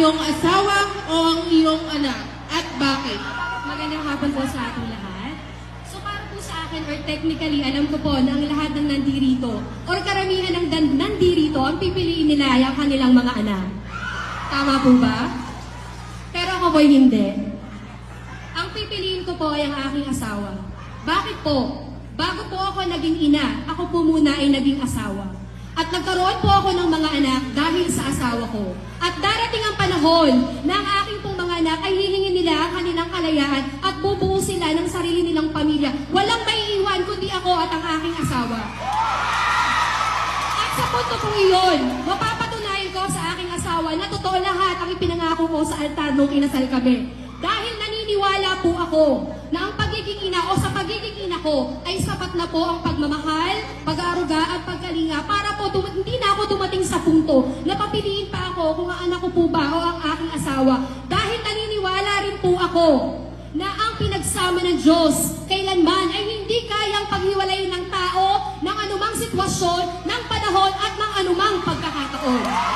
iyong asawa o ang iyong anak? At bakit? Magandang hapon po sa ating lahat. So para po sa akin, or technically, alam ko po na ang lahat ng nandirito, or karamihan ng nandirito, ang pipiliin nila ang kanilang mga anak. Tama po ba? Pero ako po'y hindi. Ang pipiliin ko po ay ang aking asawa. Bakit po? Bago po ako naging ina, ako po muna ay naging asawa. At nagkaroon po ako ng mga anak panahon na ang aking pong mga anak ay hihingin nila ang kanilang kalayaan at bubuo sila ng sarili nilang pamilya. Walang maiiwan kundi ako at ang aking asawa. At sa punto kong iyon, mapapatunayan ko sa aking asawa na totoo lahat ang ipinangako ko sa altar nung inasal kami. Dahil naniniwala po ako na ang pagiging ina o sa pagiging ina ko ay sapat na po ang pagmamahal, pag-aaruga at pagkalinga para po hindi na ako dumating sa punto na papiliin ako kung ang anak ko po ba o ang aking asawa. Dahil naniniwala rin po ako na ang pinagsama ng Diyos kailanman ay hindi kayang paghiwalayin ng tao ng anumang sitwasyon, ng panahon at ng anumang pagkakataon.